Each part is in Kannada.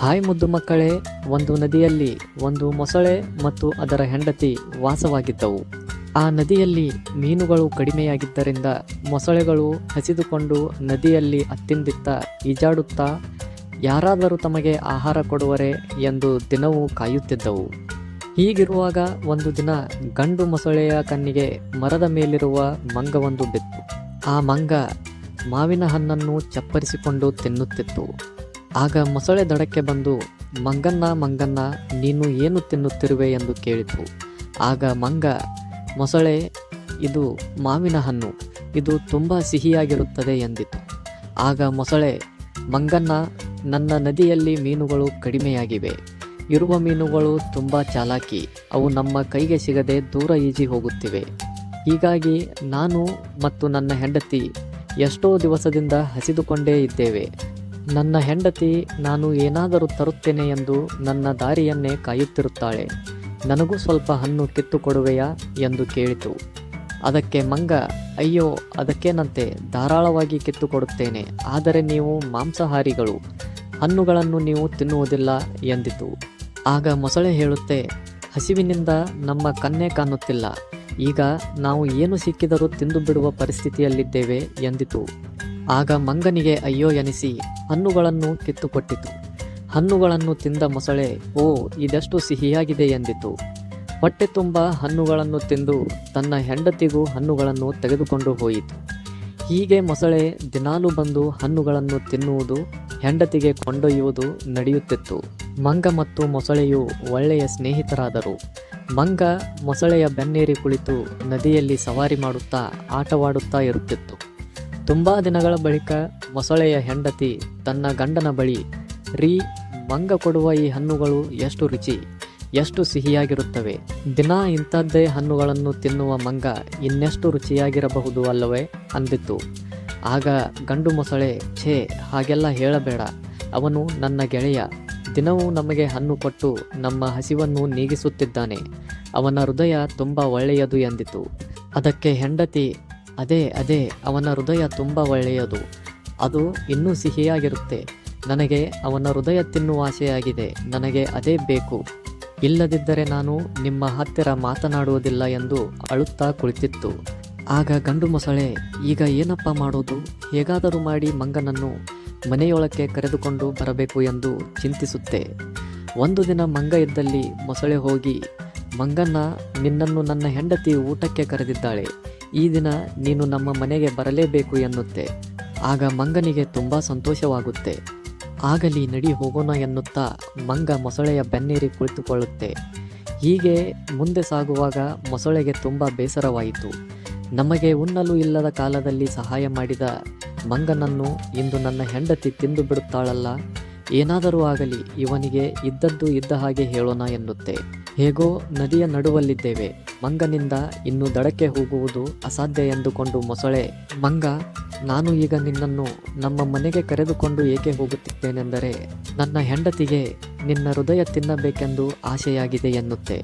ಹಾಯ್ ಮುದ್ದು ಮಕ್ಕಳೇ, ಒಂದು ನದಿಯಲ್ಲಿ ಒಂದು ಮೊಸಳೆ ಮತ್ತು ಅದರ ಹೆಂಡತಿ ವಾಸವಾಗಿದ್ದವು. ಆ ನದಿಯಲ್ಲಿ ಮೀನುಗಳು ಕಡಿಮೆಯಾಗಿದ್ದರಿಂದ ಮೊಸಳೆಗಳು ಹಸಿದುಕೊಂಡು ನದಿಯಲ್ಲಿ ಅತ್ತಿಂದಿತ್ತ ಈಜಾಡುತ್ತಾ, ಯಾರಾದರೂ ತಮಗೆ ಆಹಾರ ಕೊಡುವರೆ ಎಂದು ದಿನವೂ ಕಾಯುತ್ತಿದ್ದವು. ಹೀಗಿರುವಾಗ ಒಂದು ದಿನ ಗಂಡು ಮೊಸಳೆಯ ಕಣ್ಣಿಗೆ ಮರದ ಮೇಲಿರುವ ಮಂಗವೊಂದು ಬಿತ್ತು. ಆ ಮಂಗ ಮಾವಿನ ಹಣ್ಣನ್ನು ಚಪ್ಪರಿಸಿಕೊಂಡು ತಿನ್ನುತ್ತಿತ್ತು. ಆಗ ಮೊಸಳೆ ದಡಕ್ಕೆ ಬಂದು, ಮಂಗನ್ನ ಮಂಗನ್ನ, ನೀನು ಏನು ತಿನ್ನುತ್ತಿರುವೆ? ಎಂದು ಕೇಳಿತು. ಆಗ ಮಂಗ, ಮೊಸಳೆ, ಇದು ಮಾವಿನ ಹಣ್ಣು, ಇದು ತುಂಬ ಸಿಹಿಯಾಗಿರುತ್ತದೆ ಎಂದಿತು. ಆಗ ಮೊಸಳೆ, ಮಂಗನ್ನ, ನನ್ನ ನದಿಯಲ್ಲಿ ಮೀನುಗಳು ಕಡಿಮೆಯಾಗಿವೆ. ಇರುವ ಮೀನುಗಳು ತುಂಬ ಚಾಲಾಕಿ, ಅವು ನಮ್ಮ ಕೈಗೆ ಸಿಗದೆ ದೂರ ಈಜಿ ಹೋಗುತ್ತಿವೆ. ಹೀಗಾಗಿ ನಾನು ಮತ್ತು ನನ್ನ ಹೆಂಡತಿ ಎಷ್ಟೋ ದಿವಸದಿಂದ ಹಸಿದುಕೊಂಡೇ ಇದ್ದೇವೆ. ನನ್ನ ಹೆಂಡತಿ, ನಾನು ಏನಾದರೂ ತರುತ್ತೇನೆ ಎಂದು ನನ್ನ ದಾರಿಯನ್ನೇ ಕಾಯುತ್ತಿರುತ್ತಾಳೆ. ನನಗೂ ಸ್ವಲ್ಪ ಹಣ್ಣು ಕಿತ್ತು ಕೊಡುವೆಯಾ ಎಂದು ಕೇಳಿತು. ಅದಕ್ಕೆ ಮಂಗ, ಅಯ್ಯೋ, ಅದಕ್ಕೇನಂತೆ ಧಾರಾಳವಾಗಿ ಕಿತ್ತು ಕೊಡುತ್ತೇನೆ ಆದರೆ ನೀವು ಮಾಂಸಾಹಾರಿಗಳು, ಹಣ್ಣುಗಳನ್ನು ನೀವು ತಿನ್ನುವುದಿಲ್ಲ ಎಂದಿತು. ಆಗ ಮೊಸಳೆ ಹೇಳುತ್ತೆ, ಹಸಿವಿನಿಂದ ನಮ್ಮ ಕನ್ನೆ ಕಾಣುತ್ತಿಲ್ಲ, ಈಗ ನಾವು ಏನು ಸಿಕ್ಕಿದರೂ ತಿಂದು ಬಿಡುವ ಪರಿಸ್ಥಿತಿಯಲ್ಲಿದ್ದೇವೆ ಎಂದಿತು. ಆಗ ಮಂಗನಿಗೆ ಅಯ್ಯೋ ಎನಿಸಿ ಹಣ್ಣುಗಳನ್ನು ಕಿತ್ತುಕೊಟ್ಟಿತು. ಹಣ್ಣುಗಳನ್ನು ತಿಂದ ಮೊಸಳೆ, ಓ, ಇದೆಷ್ಟು ಸಿಹಿಯಾಗಿದೆ ಎಂದಿತು. ಹೊಟ್ಟೆ ತುಂಬ ಹಣ್ಣುಗಳನ್ನು ತಿಂದು ತನ್ನ ಹೆಂಡತಿಗೂ ಹಣ್ಣುಗಳನ್ನು ತೆಗೆದುಕೊಂಡು ಹೋಯಿತು. ಹೀಗೆ ಮೊಸಳೆ ದಿನಾಲು ಬಂದು ಹಣ್ಣುಗಳನ್ನು ತಿನ್ನುವುದು, ಹೆಂಡತಿಗೆ ಕೊಂಡೊಯ್ಯುವುದು ನಡೆಯುತ್ತಿತ್ತು. ಮಂಗ ಮತ್ತು ಮೊಸಳೆಯು ಒಳ್ಳೆಯ ಸ್ನೇಹಿತರಾದರು. ಮಂಗ ಮೊಸಳೆಯ ಬೆನ್ನೇರಿ ಕುಳಿತು ನದಿಯಲ್ಲಿ ಸವಾರಿ ಮಾಡುತ್ತಾ, ಆಟವಾಡುತ್ತಾ ಇರುತ್ತಿತ್ತು. ತುಂಬ ದಿನಗಳ ಬಳಿಕ ಮೊಸಳೆಯ ಹೆಂಡತಿ ತನ್ನ ಗಂಡನ ಬಳಿ, ರೀ, ಮಂಗ ಕೊಡುವ ಈ ಹಣ್ಣುಗಳು ಎಷ್ಟು ರುಚಿ, ಎಷ್ಟು ಸಿಹಿಯಾಗಿರುತ್ತವೆ? ದಿನ ಇಂಥದ್ದೇ ಹಣ್ಣುಗಳನ್ನು ತಿನ್ನುವ ಮಂಗ ಇನ್ನೆಷ್ಟು ರುಚಿಯಾಗಿರಬಹುದು ಅಲ್ಲವೇ? ಅಂದಿತ್ತು. ಆಗ ಗಂಡು ಮೊಸಳೆ, ಛೇ, ಹಾಗೆಲ್ಲ ಹೇಳಬೇಡ. ಅವನು ನನ್ನ ಗೆಳೆಯ. ದಿನವೂ ನಮಗೆ ಹಣ್ಣು ಕೊಟ್ಟು ನಮ್ಮ ಹಸಿವನ್ನು ನೀಗಿಸುತ್ತಿದ್ದಾನೆ. ಅವನ ಹೃದಯ ತುಂಬ ಒಳ್ಳೆಯದು ಎಂದಿತು ಅದಕ್ಕೆ ಹೆಂಡತಿ ಅದೇ ಅದೇ, ಅವನ ಹೃದಯ ತುಂಬ ಒಳ್ಳೆಯದು. ಅದು ಇನ್ನೂ ಸಿಹಿಯಾಗಿರುತ್ತೆ. ನನಗೆ ಅವನ ಹೃದಯ ತಿನ್ನುವ ಆಸೆಯಾಗಿದೆ. ನನಗೆ ಅದೇ ಬೇಕು. ಇಲ್ಲದಿದ್ದರೆ ನಾನು ನಿಮ್ಮ ಹತ್ತಿರ ಮಾತನಾಡುವುದಿಲ್ಲ ಎಂದು ಅಳುತ್ತಾ ಕುಳಿತಿತ್ತು. ಆಗ ಗಂಡು ಮೊಸಳೆ, ಈಗ ಏನಪ್ಪ ಮಾಡೋದು? ಹೇಗಾದರೂ ಮಾಡಿ ಮಂಗನನ್ನು ಮನೆಯೊಳಕ್ಕೆ ಕರೆದುಕೊಂಡು ಬರಬೇಕು ಎಂದು ಚಿಂತಿಸುತ್ತೆ. ಒಂದು ದಿನ ಮಂಗ ಇದ್ದಲ್ಲಿ ಮೊಸಳೆ ಹೋಗಿ ಮಂಗನ್ನ ನಿನ್ನನ್ನು ನನ್ನ ಹೆಂಡತಿ ಊಟಕ್ಕೆ ಕರೆದಿದ್ದಾಳೆ. ಈ ದಿನ ನೀನು ನಮ್ಮ ಮನೆಗೆ ಬರಲೇಬೇಕು ಎನ್ನುತ್ತೆ. ಆಗ ಮಂಗನಿಗೆ ತುಂಬ ಸಂತೋಷವಾಗುತ್ತೆ. ಆಗಲಿ ನಡಿ ಹೋಗೋಣ ಎನ್ನುತ್ತಾ ಮಂಗ ಮೊಸಳೆಯ ಬೆನ್ನೇರಿ ಕುಳಿತುಕೊಳ್ಳುತ್ತೆ. ಹೀಗೆ ಮುಂದೆ ಸಾಗುವಾಗ ಮೊಸಳೆಗೆ ತುಂಬ ಬೇಸರವಾಯಿತು. ನಮಗೆ ಉಣ್ಣಲು ಇಲ್ಲದ ಕಾಲದಲ್ಲಿ ಸಹಾಯ ಮಾಡಿದ ಮಂಗನನ್ನು ಇಂದು ನನ್ನ ಹೆಂಡತಿ ತಿಂದು ಬಿಡುತ್ತಾಳಲ್ಲ? ಏನಾದರೂ ಆಗಲಿ, ಇವನಿಗೆ ಇದ್ದದ್ದು ಇದ್ದ ಹಾಗೆ ಹೇಳೋಣ ಎನ್ನುತ್ತೆ. ಹೇಗೋ ನದಿಯ ನಡುವಲ್ಲಿದ್ದೇವೆ. ಮಂಗನಿಂದ ಇನ್ನು ದಡಕ್ಕೆ ಹೋಗುವುದು ಅಸಾಧ್ಯ ಎಂದುಕೊಂಡು ಮೊಸಳೆ, ಮಂಗ, ನಾನು ಈಗ ನಿನ್ನನ್ನು ನಮ್ಮ ಮನೆಗೆ ಕರೆದುಕೊಂಡು ಏಕೆ ಹೋಗುತ್ತಿದ್ದೇನೆಂದರೆ, ನನ್ನ ಹೆಂಡತಿಗೆ ನಿನ್ನ ಹೃದಯ ತಿನ್ನಬೇಕೆಂದು ಆಸೆಯಾಗಿದೆ ಎನ್ನುತ್ತೆ.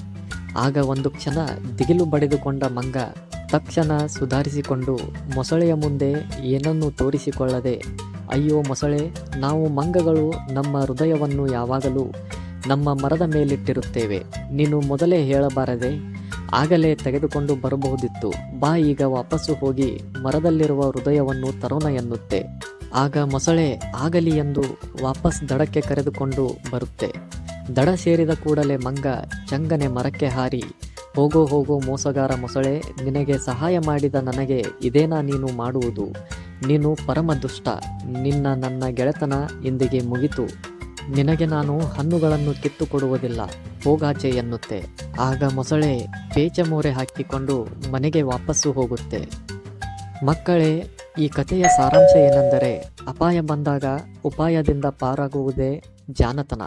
ಆಗ ಒಂದು ಕ್ಷಣ ದಿಗಿಲು ಬಡಿದುಕೊಂಡ ಮಂಗ ತಕ್ಷಣ ಸುಧಾರಿಸಿಕೊಂಡು ಮೊಸಳೆಯ ಮುಂದೆ ಏನನ್ನೂ ತೋರಿಸಿಕೊಳ್ಳದೆ, ಅಯ್ಯೋ ಮೊಸಳೆ, ನಾವು ಮಂಗಗಳು ನಮ್ಮ ಹೃದಯವನ್ನು ಯಾವಾಗಲೂ ನಮ್ಮ ಮರದ ಮೇಲಿಟ್ಟಿರುತ್ತೇವೆ. ನೀನು ಮೊದಲೇ ಹೇಳಬಾರದೆ, ಆಗಲೇ ತೆಗೆದುಕೊಂಡು ಬರಬಹುದಿತ್ತು. ಬಾ ಈಗ ವಾಪಸ್ಸು ಹೋಗಿ ಮರದಲ್ಲಿರುವ ಹೃದಯವನ್ನು ತರೋಣ ಎನ್ನುತ್ತೆ. ಆಗ ಮೊಸಳೆ ಆಗಲಿ ಎಂದು ವಾಪಸ್ ದಡಕ್ಕೆ ಕರೆದುಕೊಂಡು ಬರುತ್ತೆ. ದಡ ಸೇರಿದ ಕೂಡಲೇ ಮಂಗ ಚಂಗನೆ ಮರಕ್ಕೆ ಹಾರಿ, ಹೋಗೋ ಹೋಗೋ ಮೋಸಗಾರ ಮೊಸಳೆ, ನಿನಗೆ ಸಹಾಯ ಮಾಡಿದ ನನಗೆ ಇದೇನಾ ನೀನು ಮಾಡುವುದು? ನೀನು ಪರಮ ದುಷ್ಟ ನಿನ್ನ ನನ್ನ ಗೆಳೆತನ ಇಂದಿಗೆ ಮುಗಿತು. ನಿನಗೆ ನಾನು ಹಣ್ಣುಗಳನ್ನು ಕಿತ್ತು ಕೊಡುವುದಿಲ್ಲ ಹೋಗಾಚೆ ಎನ್ನುತ್ತೆ. ಆಗ ಮೊಸಳೆ ಪೇಚಮೋರೆ ಹಾಕಿಕೊಂಡು ಮನೆಗೆ ವಾಪಸ್ಸು ಹೋಗುತ್ತೆ. ಮಕ್ಕಳೇ, ಈ ಕಥೆಯ ಸಾರಾಂಶ ಏನೆಂದರೆ, ಅಪಾಯ ಬಂದಾಗ ಉಪಾಯದಿಂದ ಪಾರಾಗುವುದೇ ಜಾನತನ.